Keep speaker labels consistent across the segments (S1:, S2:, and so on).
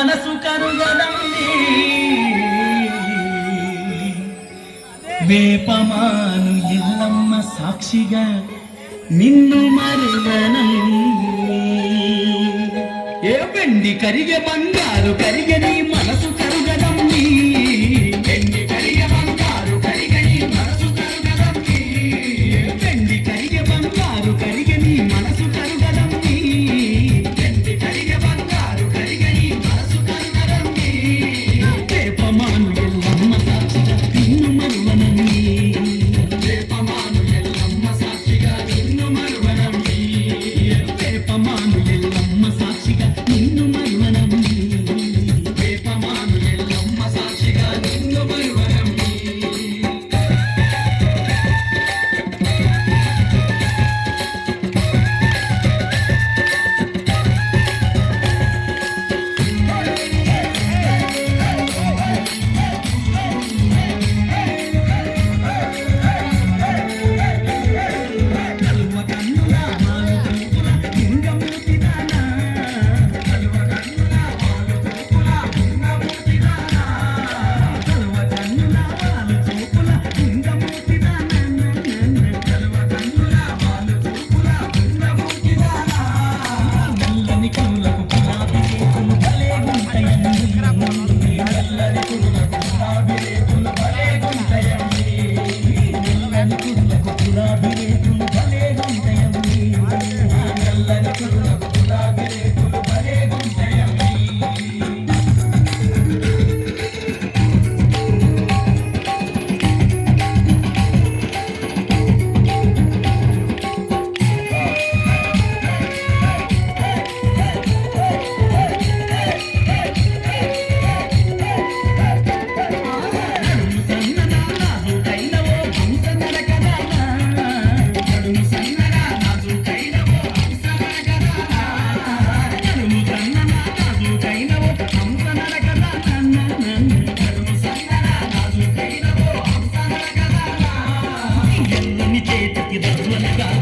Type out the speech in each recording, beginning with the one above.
S1: మనసు కరుగదండి. వేపమాను ఎల్లమ్మ సాక్షిగా నిన్ను మరుగనండి ఏవండి కరిగే బంగారు కరిగే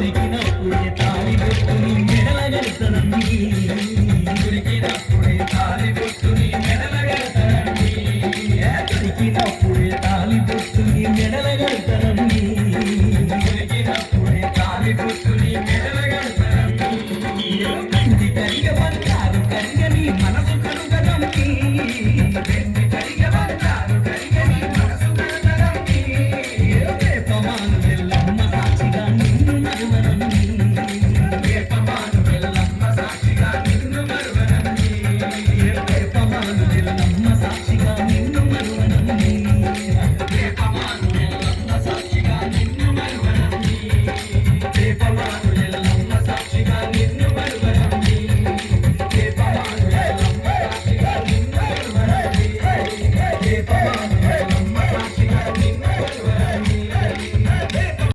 S1: జరిగిన